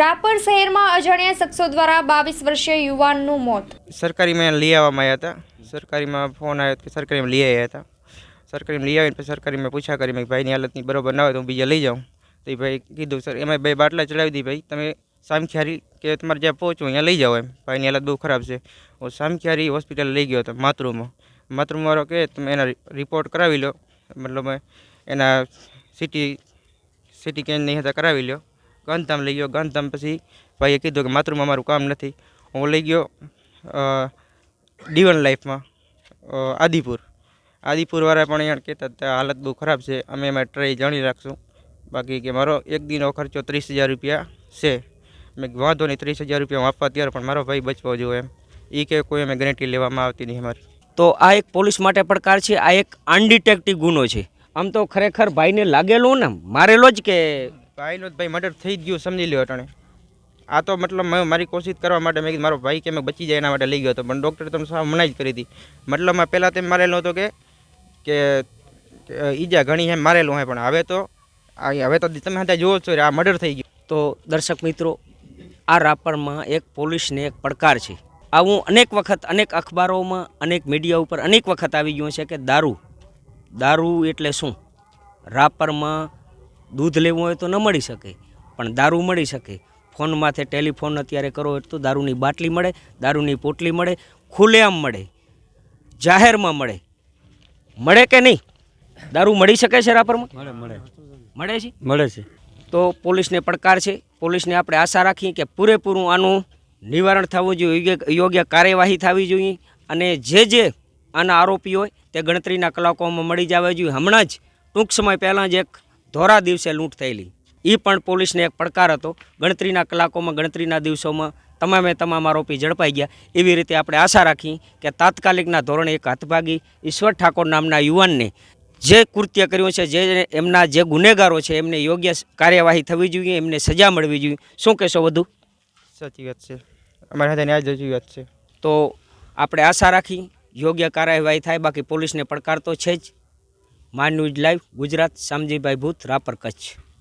રાપર શહેરમાં અજાણ્યા શખ્સો દ્વારા બાવીસ વર્ષીય યુવાનનું મોત. સરકારીમાં લઈ આવવામાં આવ્યા હતા. સરકારીમાં ફોન આવ્યો કે સરકારીમાં લઈ આવ્યા હતા. સરકારીમાં લઈ આવીને પછી સરકારીમાં પૂછા કરી મેં ભાઈની હાલતની બરોબર ના હોય તો હું બીજા લઈ જાઉં. તો એ ભાઈ કીધું, સર એમાં ભાઈ બાટલા ચડાવી દી ભાઈ. તમે સામખિયારી કે તમારે જ્યાં પહોંચો અહીંયા લઈ જાઓ એમ. ભાઈની હાલત બહુ ખરાબ છે. હું સામખિયારી હોસ્પિટલ લઈ ગયો હતો, માતૃમાં. માતૃમારો કે, તમે એના રિપોર્ટ કરાવી લો. મતલબ એના સિટી સિટી કેન નહીં હતા, કરાવી લો ગાંધધામ લઈ ગયો. ગાંધધામ પછી ભાઈએ કીધું કે માતૃમાં મારું કામ નથી. હું લઈ ગયો ડીવન લાઈફમાં આદિપુર. આદિપુરવાળા પણ અહીંયા કહેતા હતા હાલત બહુ ખરાબ છે. અમે એમાં ટ્રાય જાણી રાખશું. બાકી કે મારો એક દિનનો ખર્ચો ત્રીસ હજાર રૂપિયા છે. મેં વાંધો નહીં, ત્રીસ હજાર રૂપિયા આપવા ત્યારે, પણ મારો ભાઈ બચવો જોઈએ એમ. એ કે કોઈ અમે ગેરંટી લેવામાં આવતી નહીં અમારી. તો આ એક પોલીસ માટે પડકાર છે, આ એક અનડિટેક્ટિવ ગુનો છે. આમ તો ખરેખર ભાઈને લાગેલું ને, મારેલો જ કે ભાઈનો જ ભાઈ મર્ડર થઈ જ ગયું, સમજી લ્યો અટાણે. આ તો મતલબ મેં, મારી કોશિશ કરવા માટે મેં કીધું, મારો ભાઈ કે મેં બચી જાય એના માટે લઈ ગયો હતો, પણ ડૉક્ટરે તમને સાવ મનાઈ જ કરી હતી. મતલબમાં પહેલાં તેમ મારેલો હતો કે કે ઈજા ઘણી એમ મારેલું હોય પણ હવે તો હવે તો તમે હતા જુઓ છો આ મર્ડર થઈ ગયું. તો દર્શક મિત્રો, આ રાપરમાં એક પોલીસને એક પડકાર છે. આવું અનેક વખત, અનેક અખબારોમાં, અનેક મીડિયા ઉપર અનેક વખત આવી ગયું છે કે દારૂ દારૂ એટલે શું? રાપરમાં દૂધ લેવું હોય તો ન મળી શકે પણ દારૂ મળી શકે. ફોનમાંથી ટેલિફોન અત્યારે કરો તો દારૂની બાટલી મળે દારૂની પોટલી મળે ખુલ્લેઆમ મળે જાહેરમાં મળે. મળે કે નહીં? દારૂ મળી શકે છે રાપરમાં? મળે મળે. મળે છે? મળે છે. તો પોલીસને પડકાર છે. પોલીસને આપણે આશા રાખીએ કે પૂરેપૂરું આનું નિવારણ થવું જોઈએ યોગ્ય યોગ્ય કાર્યવાહી થવી જોઈએ અને જે જે આના આરોપી હોય તે ગણતરીના કલાકોમાં મળી જવા જોઈએ. હમણાં જ ટૂંક સમય પહેલાં જ એક ધોરા દિવસે લૂંટ થયેલી. એ પણ પોલીસને એક પડકાર હતો. ગણતરીના કલાકોમાં ગણતરીના દિવસોમાં તમામે તમામ આરોપી ઝડપાઈ ગયા. એવી રીતે આપણે આશા રાખી કે તાત્કાલિકના ધોરણે એક હાથભાગી ઈશ્વર ઠાકોર નામના યુવાનને જે કૃત્ય કર્યું છે જે એમના જે ગુનેગારો છે એમને યોગ્ય કાર્યવાહી થવી જોઈએ એમને સજા મળવી જોઈએ. શું કહેશો વધુ? સાચી વાત છે. અમારી સાથે ન્યાય જતી વાત છે. તો આપણે આશા રાખી યોગ્ય કાર્યવાહી થાય. બાકી પોલીસને પડકાર તો છે જ. મા ન્યૂઝ લાઈવ ગુજરાત શામજીભાઈ ભૂત રાપર કચ્છ.